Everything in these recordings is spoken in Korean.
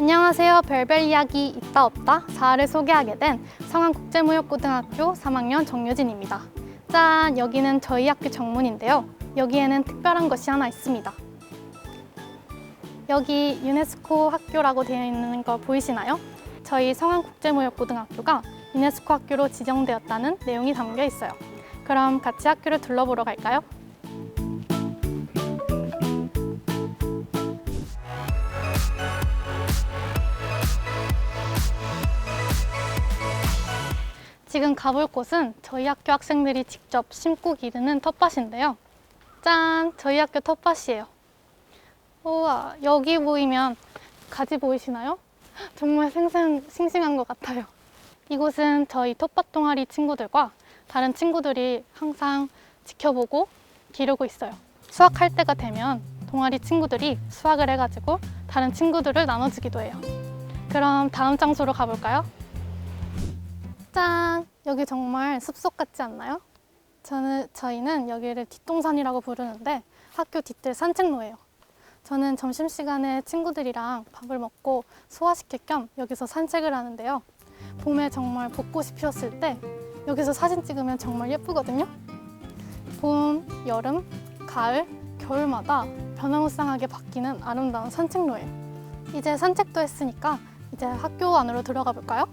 안녕하세요. 별별 이야기 있다 없다 4화를 소개하게 된 성안국제무역고등학교 3학년 정유진입니다. 짠! 여기는 저희 학교 정문인데요. 여기에는 특별한 것이 하나 있습니다. 여기 유네스코 학교라고 되어 있는 거 보이시나요? 저희 성안국제무역고등학교가 유네스코 학교로 지정되었다는 내용이 담겨 있어요. 그럼 같이 학교를 둘러보러 갈까요? 지금 가볼 곳은 저희 학교 학생들이 직접 심고 기르는 텃밭인데요. 짠! 저희 학교 텃밭이에요. 우와, 여기 보이면 가지 보이시나요? 정말 생생, 싱싱한 것 같아요. 이곳은 저희 텃밭 동아리 친구들과 다른 친구들이 항상 지켜보고 기르고 있어요. 수확할 때가 되면 동아리 친구들이 수확을 해가지고 다른 친구들을 나눠주기도 해요. 그럼 다음 장소로 가볼까요? 짠! 여기 정말 숲속 같지 않나요? 저는, 저희는 여기를 뒷동산이라고 부르는데 학교 뒤뜰 산책로예요. 저는 점심시간에 친구들이랑 밥을 먹고 소화시킬 겸 여기서 산책을 하는데요. 봄에 정말 벚꽃이 피었을 때 여기서 사진 찍으면 정말 예쁘거든요. 봄, 여름, 가을, 겨울마다 변화무쌍하게 바뀌는 아름다운 산책로예요. 이제 산책도 했으니까 이제 학교 안으로 들어가 볼까요?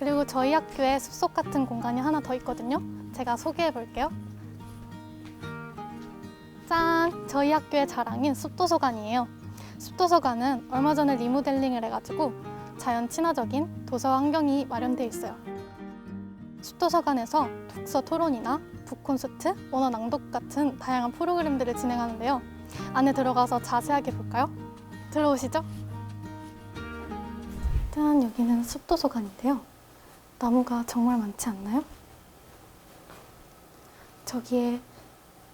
그리고 저희 학교에 숲속 같은 공간이 하나 더 있거든요. 제가 소개해 볼게요. 짠! 저희 학교의 자랑인 숲도서관이에요. 숲도서관은 얼마 전에 리모델링을 해가지고 자연 친화적인 도서 환경이 마련되어 있어요. 숲도서관에서 독서 토론이나 북콘서트, 원어 낭독 같은 다양한 프로그램들을 진행하는데요. 안에 들어가서 자세하게 볼까요? 들어오시죠. 짠! 여기는 숲도서관인데요. 나무가 정말 많지 않나요? 저기에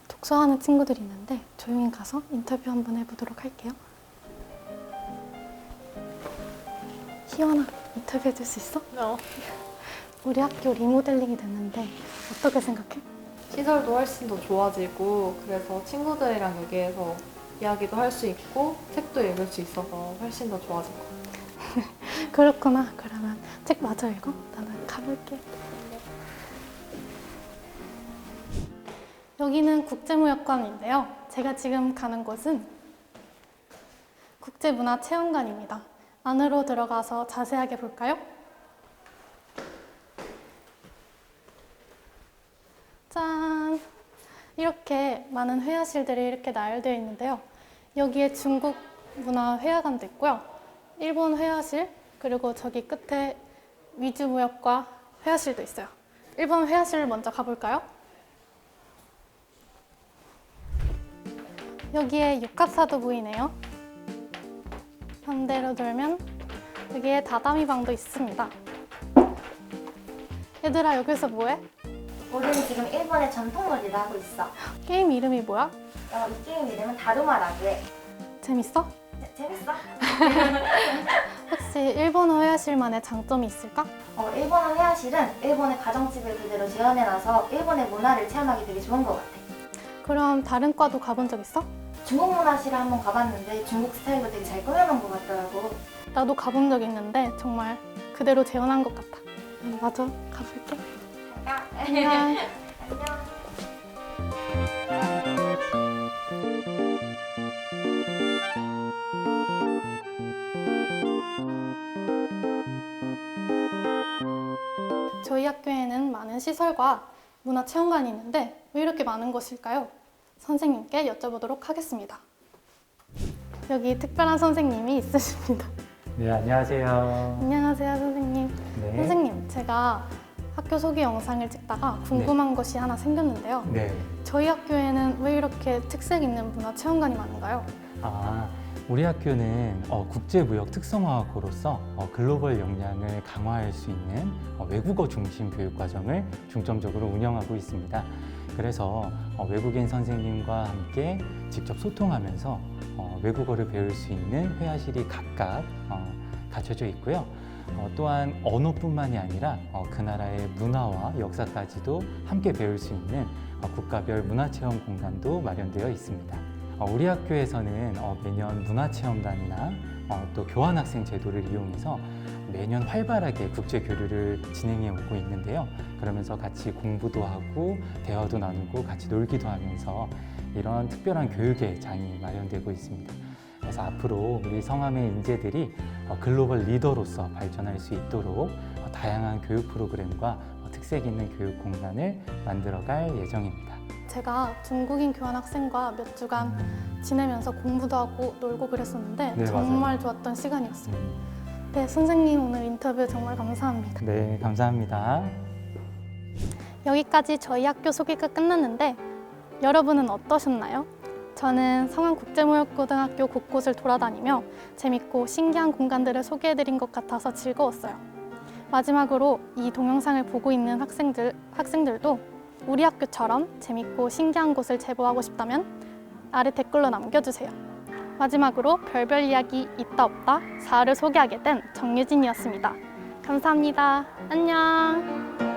독서하는 친구들이 있는데 조용히 가서 인터뷰 한번 해보도록 할게요. 희원아, 인터뷰 해줄 수 있어? 어. 우리 학교 리모델링이 됐는데 어떻게 생각해? 시설도 훨씬 더 좋아지고 그래서 친구들이랑 여기에서 이야기도 할 수 있고 책도 읽을 수 있어서 훨씬 더 좋아진 것 같아요. 그렇구나. 그러면 책 마저 읽어. 나는 가볼게. 여기는 국제무역관인데요. 제가 지금 가는 곳은 국제문화체험관입니다. 안으로 들어가서 자세하게 볼까요? 짠! 이렇게 많은 회화실들이 이렇게 나열되어 있는데요. 여기에 중국 문화 회화관도 있고요. 일본 회화실, 그리고 저기 끝에 위주무역과 회화실도 있어요. 일본 회화실을 먼저 가볼까요? 여기에 육합사도 보이네요. 반대로 돌면 여기에 다다미 방도 있습니다. 얘들아 여기서 뭐해? 우리는 지금 일본의 전통 놀이를 하고 있어. 게임 이름이 뭐야? 어, 이 게임 이름은 다루마라고 해. 재밌어? 재- 재밌어? 혹시 일본어 회화실만의 장점이 있을까? 어, 일본어 회화실은 일본의 가정집을 그대로 재현해놔서 일본의 문화를 체험하기 되게 좋은 것 같아. 그럼 다른 과도 가본 적 있어? 중국 문화실을 한번 가봤는데 중국 스타일로 되게 잘 꾸며놓은 것 같더라고. 나도 가본 적 있는데 정말 그대로 재현한 것 같아. 음, 맞아, 가볼게. 안녕. 저희 학교에는 많은 시설과 문화체험관이 있는데 왜 이렇게 많은 것일까요? 선생님께 여쭤보도록 하겠습니다. 여기 특별한 선생님이 있으십니다. 네, 안녕하세요. 안녕하세요, 선생님. 네. 선생님, 제가 학교 소개 영상을 찍다가 궁금한 것이 하나 생겼는데요. 네. 저희 학교에는 왜 이렇게 특색 있는 문화체험관이 많은가요? 아, 우리 학교는 어, 국제무역 특성화학으로서 어, 글로벌 역량을 강화할 수 있는 어, 외국어 중심 교육 과정을 중점적으로 운영하고 있습니다. 그래서 어, 외국인 선생님과 함께 직접 소통하면서 어, 외국어를 배울 수 있는 회화실이 각각 어, 갖춰져 있고요. 어, 또한 언어뿐만이 아니라 어, 그 나라의 문화와 역사까지도 함께 배울 수 있는 어, 국가별 문화체험 공간도 마련되어 있습니다. 어, 우리 학교에서는 어, 매년 문화체험단이나 어, 또 교환학생 제도를 이용해서 매년 활발하게 국제 교류를 진행해 오고 있는데요. 그러면서 같이 공부도 하고 대화도 나누고 같이 놀기도 하면서 이런 특별한 교육의 장이 마련되고 있습니다. 그래서 앞으로 우리 성함의 인재들이 어, 글로벌 리더로서 발전할 수 있도록 어, 다양한 교육 프로그램과 어, 특색 있는 교육 공간을 만들어갈 예정입니다. 제가 중국인 교환학생과 몇 주간 지내면서 공부도 하고 놀고 그랬었는데 네, 정말 좋았던 시간이었어요. 네, 선생님 오늘 인터뷰 정말 감사합니다. 네, 감사합니다. 여기까지 저희 학교 소개가 끝났는데 여러분은 어떠셨나요? 저는 성안국제무역고등학교 곳곳을 돌아다니며 재밌고 신기한 공간들을 소개해드린 것 같아서 즐거웠어요. 마지막으로 이 동영상을 보고 있는 학생들, 학생들도 우리 학교처럼 재밌고 신기한 곳을 제보하고 싶다면 아래 댓글로 남겨주세요. 마지막으로 별별 이야기 있다 없다 4를 소개하게 된 정유진이었습니다. 감사합니다. 안녕.